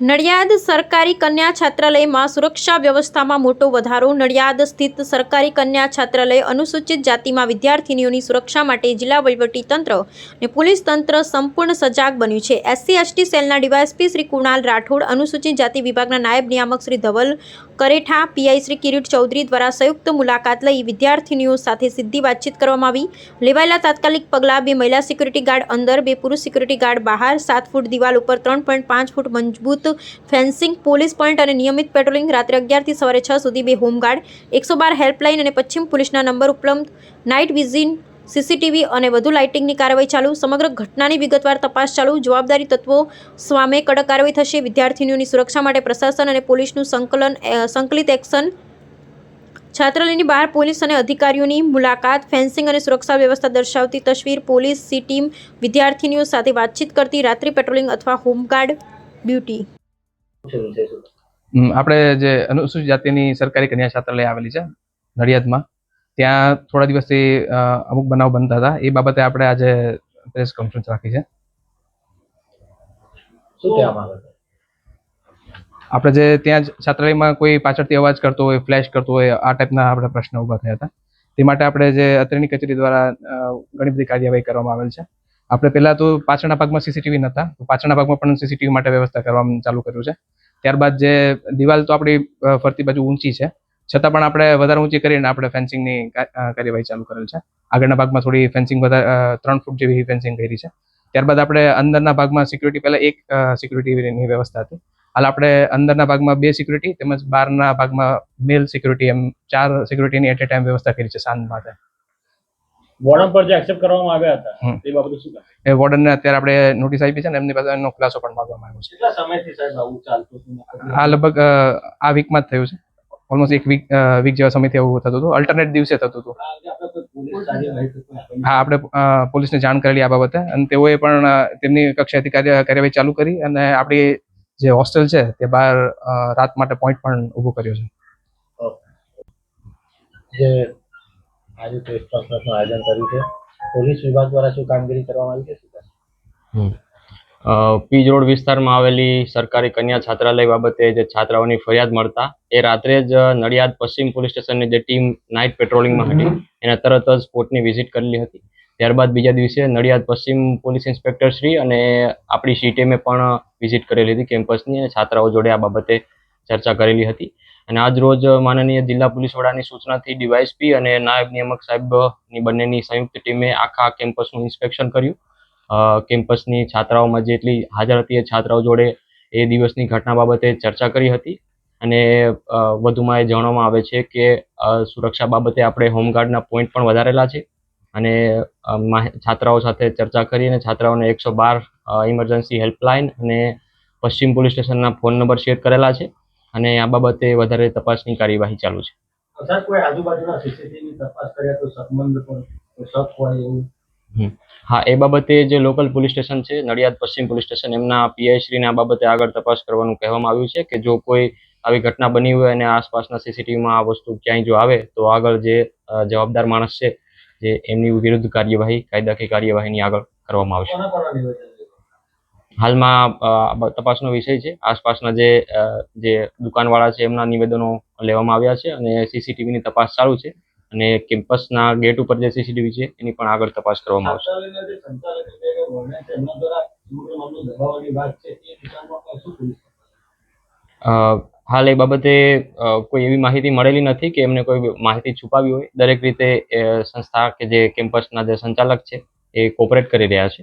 નડિયાદ સરકારી કન્યા છાત્રાલયમાં સુરક્ષા વ્યવસ્થામાં મોટો વધારો. નડિયાદ સ્થિત સરકારી કન્યા છાત્રાલય અનુસૂચિત જાતિમાં વિદ્યાર્થીનીઓની સુરક્ષા માટે જિલ્લા વહીવટીતંત્ર અને પોલીસ તંત્ર સંપૂર્ણ સજાગ બન્યું છે. એસસી, એસટી સેલના ડીવાયએસપી શ્રી કુણાલ રાઠોડ, અનુસૂચિત જાતિ વિભાગના નાયબ નિયામક શ્રી ધવલ કરેઠા, પીઆઈ શ્રી કિરીટ ચૌધરી દ્વારા સંયુક્ત મુલાકાત લઈ વિદ્યાર્થીનીઓ સાથે સીધી વાતચીત કરવામાં આવી. લેવાયેલા તાત્કાલિક પગલાં બે મહિલા સિક્યુરિટી ગાર્ડ અંદર, બે પુરુષ સિક્યુરિટી ગાર્ડ બહાર, સાત ફૂટ દિવાલ ઉપર ત્રણ પોઈન્ટ પાંચ ફૂટ મજબૂત ફેન્સિંગ પોલીસ પોઈન્ટ અને નિયમિત પેટ્રોલિંગ રાત્રે અગિયારથી સવારે છ સુધી બે હોમગાર્ડ, એકસો બાર હેલ્પલાઇન અને પશ્ચિમ પોલીસના નંબર ઉપલબ્ધ, નાઇટ વિઝિન, સીસીટીવી અને વધુ લાઇટિંગની કાર્યવાહી ચાલુ, સમગ્ર ઘટનાની વિગતવાર તપાસ ચાલુ, જવાબદારી તત્વો સામે કડક કાર્યવાહી થશે, વિદ્યાર્થીનીઓની સુરક્ષા માટે પ્રશાસન અને પોલીસનું સંકલન સંકલિત એક્શન. છાત્રાલયની બહાર પોલીસ અને અધિકારીઓની મુલાકાત, ફેન્સિંગ અને સુરક્ષા વ્યવસ્થા દર્શાવતી તસવીર, પોલીસ, સી ટીમ, વિદ્યાર્થીનીઓ સાથે વાતચીત કરતી રાત્રિ પેટ્રોલિંગ અથવા હોમગાર્ડ ડ્યુટી આપણે જે અનુસૂચિત જાતિની સરકારી કન્યા છાત્રાલય આવેલી છે નડિયાદમાં ત્યાં થોડા દિવસથી અમુક બનાવ બનતા હતા. એ બાબતે આપણે આજે પ્રેસ કોન્ફરન્સ રાખી છે. આપણે જે ત્યાં છાત્રાલયમાં કોઈ પાછળથી અવાજ કરતો હોય ફ્લેશ કરતો હોય આ ટાઈપના આપણે પ્રશ્ન ઊભા થયા હતા. તે માટે આપણે જે અત્રેની કચેરી દ્વારા ઘણી બધી કાર્યવાહી કરવામાં આવેલ છે. આપણે પહેલા તો પાછળના ભાગમાં સીસીટીવી નહોતા. પાછળના ભાગમાં પણ સીસીટીવી માટે વ્યવસ્થા કરવાનું ચાલુ કર્યું છે. ત્યારબાદ જે દિવાલ તો આપણી ફરતી બાજુ ઊંચી છે. છતાં પણ આપણે વધારે ઊંચી કરીને આપણે ફેન્સિંગની કાર્યવાહી ચાલુ કરેલ છે. આગળના ભાગમાં થોડી ફેન્સિંગ વધારે ત્રણ ફૂટ જેવી ફેન્સિંગ કરી છે. ત્યારબાદ આપણે અંદરના ભાગમાં સિક્યુરિટી, પહેલાં એક સિક્યુરિટીની વ્યવસ્થા હતી. હાલ આપણે અંદરના ભાગમાં બે સિક્યુરિટી તેમજ બહારના ભાગમાં મેલ સિક્યુરિટી એમ ચાર સિક્યુરિટીની એટ એ ટાઈમ વ્યવસ્થા કરી છે સાંજ માટે. વોર્ડન પર જે એક્સેપ્ટ કરવામાં આવ્યા હતા એ બાબતે શું કહે એ વોર્ડનને અત્યારે આપણે નોટિસ આપી છે ને એમની પાસે એનો ખુલાસો પણ માંગવામાં આવ્યો છે. કેટલા સમયથી સાહેબ આવું ચાલતું હતું? આ લગભગ આ વીકમાં જ થયું છે. ઓલમોસ્ટ એક વીક વીક જેવા સમયથી આવું થતું હતું. અલ્ટરનેટ દિવસે થતું હતું. હા આપણે પોલીસને જાણ કરેલી આ બાબતે. અને તેઓએ પણ તેમની કક્ષાએથી કાર્ય કાર્યવાહી ચાલુ કરી અને આપણી જે હોસ્ટેલ છે તે બહાર રાત માટે પોઈન્ટ પણ ઊભો કર્યો છે. જે આજે પ્રેસ કોન્ફરન્સનું આયોજન કર્યું છે. પોલીસ વિભાગ દ્વારા શું કામગીરી કરવામાં આવી છે પીજ રોડ વિસ્તારમાં આવેલી સરકારી કન્યા છાત્રાલય બાબતે જે છાત્રાઓની ફરિયાદ મળતા એ રાત્રે જ નડિયાદ પશ્ચિમ પોલીસ સ્ટેશનની જે ટીમ નાઇટ પેટ્રોલિંગમાં હતી, એને તરત જ સ્પોટની વિઝિટ કરેલી હતી. ત્યારબાદ બીજા દિવસે નડિયાદ પશ્ચિમ પોલીસ ઇન્સ્પેક્ટર શ્રી અને આપણી સી ટીમે પણ વિઝિટ કરેલી હતી કેમ્પસની અને છાત્રાઓ જોડે આ બાબતે ચર્ચા કરેલી હતી. અને આજ રોજ માનનીય જિલ્લા પોલીસ વડાની સૂચનાથી ડીવાયએસપી અને નાયબ નિયામક સાહેબની બંનેની સંયુક્ત ટીમે આખા કેમ્પસનું ઇન્સ્પેક્શન કર્યું. કેમ્પસની છાત્રાઓમાં જેટલી હાજર હતી એ છાત્રાઓ જોડે એ દિવસની ઘટના બાબતે ચર્ચા કરી હતી. અને વધુમાં એ જાણવામાં આવે છે કે સુરક્ષા બાબતે આપણે હોમગાર્ડના પોઈન્ટ પણ વધારેલા છે. અને છાત્રાઓ સાથે ચર્ચા કરી અને છાત્રાઓને એકસો બાર ઇમરજન્સી હેલ્પલાઇન અને પશ્ચિમ પોલીસ સ્ટેશનના ફોન નંબર શેર કરેલા છે. અને આ બાબતે વધારે તપાસની કાર્યવાહી ચાલુ છે. હા એ બાબતે જે લોકલ પોલીસ સ્ટેશન છે નડિયાદ પશ્ચિમ પોલીસ સ્ટેશન એમના પીઆઈ શ્રીને આ બાબતે આગળ તપાસ કરવાનું કહેવામાં આવ્યું છે કે જો કોઈ આવી ઘટના બની હોય અને આસપાસના સીસીટીવીમાં આ વસ્તુ ક્યાંય જો આવે તો આગળ જે જવાબદાર માણસ છે જે એમની વિરુદ્ધ કાર્યવાહી કાયદાકીય કાર્યવાહીની આગળ કરવામાં આવશે કોના કોના નિવેદન છે? હાલમાં તપાસનો વિષય છે. આસપાસના જે જે દુકાનવાળા છે એમના નિવેદનો લેવામાં આવ્યા છે અને સીસીટીવીની તપાસ ચાલુ છે અને કેમ્પસના ગેટ ઉપર જે સીસીટીવી છે એની પણ આગળ તપાસ કરવામાં આવશે. હાલ એ બાબતે કોઈ એવી માહિતી મળેલી નથી કે એમને કોઈ માહિતી છુપાવી હોય. દરેક રીતે સંસ્થા કે જે કેમ્પસના જે સંચાલક છે એ કોપરેટ કરી રહ્યા છે.